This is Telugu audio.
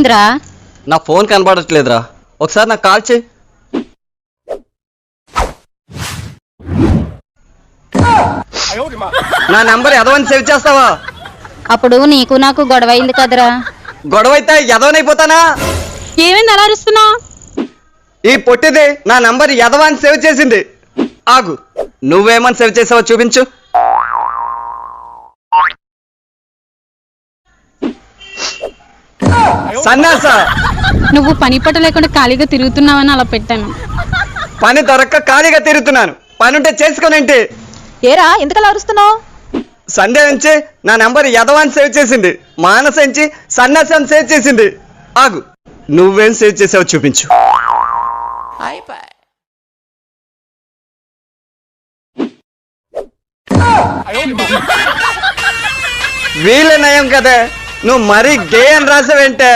ఏమైందిరా? నా ఫోన్ కనబడట్లేదురా. ఒకసారి నాకు కాల్ చేయి. నా నెంబర్ ఎదవని సేవ్ చేస్తావా? అప్పుడు నీకు నాకు గొడవ అయింది కదరా. గొడవ అయితే ఎదవనైపోతానా ఏమైంది అలా అరుస్తున్నావు? ఈ పొట్టిది నా నంబర్ ఎదవాని సేవ్ చేసింది. ఆగు. నువ్వేమని సేవ్ చేసావో చూపించు. సన్నాస నువ్వు పని పట్ట లేకుండా ఖాళీగా తిరుగుతున్నావని అలా పెట్టాను. పని దొరక్క ఖాళీగా తిరుగుతున్నాను. పని ఉంటే చేసుకోనేంటి ఏరా ఎందుకలా అరుస్తున్నావు? సండే నుంచి నా నంబర్ యదవాన్ని సేవ్ చేసింది. మానస నుంచి సన్నాసం సేవ్ చేసింది. ఆగు. నువ్వేం సేవ్ చేసావో చూపించు. వీళ్ళ నయం కదా. నువ్వు మరీ గే అని రాసావంటే?